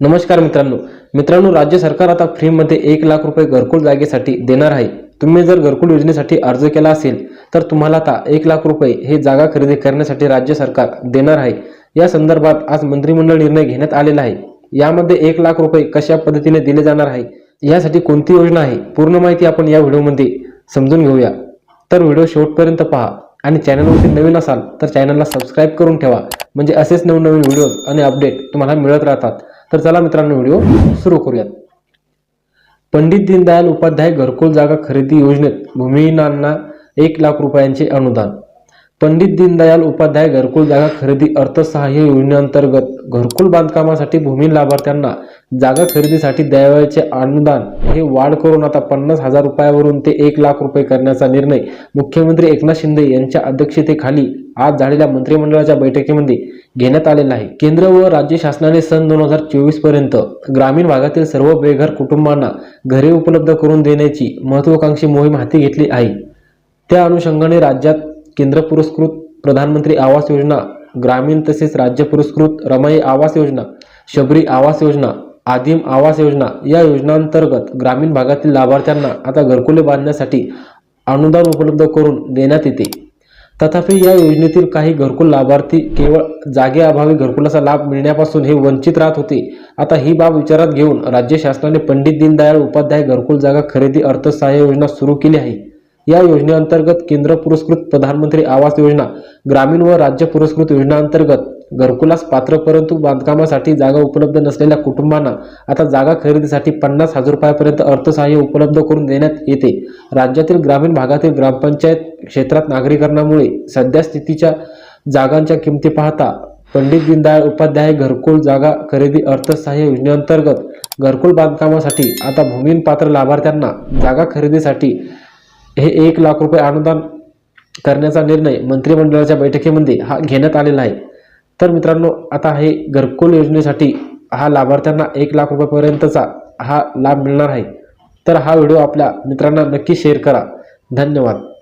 नमस्कार मित्रांनो. मित्रांनो राज्य सरकार आता फ्रीमध्ये एक लाख रुपये घरकुल जागेसाठी देणार आहे. तुम्ही जर घरकुल योजनेसाठी अर्ज केला असेल तर तुम्हाला आता एक लाख रुपये हे जागा खरेदी करण्यासाठी राज्य सरकार देणार आहे. या संदर्भात आज मंत्रिमंडळ निर्णय घेण्यात आलेला आहे. यामध्ये एक लाख रुपये कशा पद्धतीने दिले जाणार आहे यासाठी कोणती योजना आहे पूर्ण माहिती आपण या व्हिडिओमध्ये समजून घेऊया. तर व्हिडिओ शेवटपर्यंत पहा आणि चॅनलवरती नवीन असाल तर चॅनलला सबस्क्राईब करून ठेवा. म्हणजे असेच नवनवीन व्हिडिओज आणि अपडेट तुम्हाला मिळत राहतात. तर चला मित्रांनो व्हिडिओ सुरू करूयात. पंडित दीनदयाल उपाध्याय घरकुल जागा खरेदी योजनेत भूमिहीनांना एक लाख रुपयांचे अनुदान. पंडित दीनदयाल उपाध्याय घरकुल जागा खरेदी अर्थसहाय्य योजनेअंतर्गत घरकुल बांधकामासाठी भूमी लाभार्थ्यांना जागा खरेदीसाठी द्यावयाचे अनुदान हे वाढ करून आता पन्नास हजार रुपयावरून ते एक लाख रुपये करण्याचा निर्णय मुख्यमंत्री एकनाथ शिंदे यांच्या अध्यक्षतेखाली आज झालेल्या मंत्रिमंडळाच्या बैठकीमध्ये घेण्यात आलेला आहे केंद्र व राज्य शासनाने सन दोन हजार चोवीसपर्यंत ग्रामीण भागातील सर्व बेघर कुटुंबांना घरे उपलब्ध करून देण्याची महत्वाकांक्षी मोहीम हाती घेतली आहे. त्या अनुषंगाने राज्यात केंद्र पुरस्कृत प्रधानमंत्री आवास योजना ग्रामीण तसेच राज्य पुरस्कृत रमाई आवास योजना शबरी आवास योजना आदिम आवास योजना या योजनांतर्गत ग्रामीण भागातील लाभार्थ्यांना आता घरकुले बांधण्यासाठी अनुदान उपलब्ध करून देण्यात येते. तथापि या योजनेतील काही घरकुल लाभार्थी केवळ जागेअभावी घरकुलाचा लाभ मिळण्यापासून हे वंचित राहत होते. आता ही बाब विचारात घेऊन राज्य शासनाने पंडित दीनदयाळ उपाध्याय घरकुल जागा खरेदी अर्थसहाय्य योजना सुरू केली आहे. या योजनेअंतर्गत केंद्र पुरस्कृत प्रधानमंत्री आवास योजना ग्रामीण व राज्य पुरस्कृत योजनांतर्गत घरकुलास पात्र परंतु बांधकामासाठी जागा उपलब्ध नसलेल्या कुटुंबांना आता जागा खरेदीसाठी पन्नास हजार रुपयापर्यंत अर्थसहाय्य उपलब्ध करून देण्यात येते. राज्यातील ग्रामीण भागातील ग्रामपंचायत क्षेत्रात नागरीकरणामुळे सध्या स्थितीच्या जागांच्या किमती पाहता पंडित दीनदयाळ उपाध्याय घरकुल जागा खरेदी अर्थसहाय्य योजनेअंतर्गत घरकुल बांधकामासाठी आता भूमिहीन पात्र लाभार्थ्यांना जागा खरेदीसाठी हे एक लाख रुपये अनुदान करण्याचा निर्णय मंत्रिमंडळाच्या बैठकीमध्ये हा घेण्यात आलेला आहे. तर मित्रांनो आता हे घरकुल योजनेसाठी हा लाभार्थ्यांना एक लाख रुपयापर्यंतचा हा लाभ मिळणार आहे. तर हा व्हिडिओ आपल्या मित्रांना नक्की शेअर करा. धन्यवाद.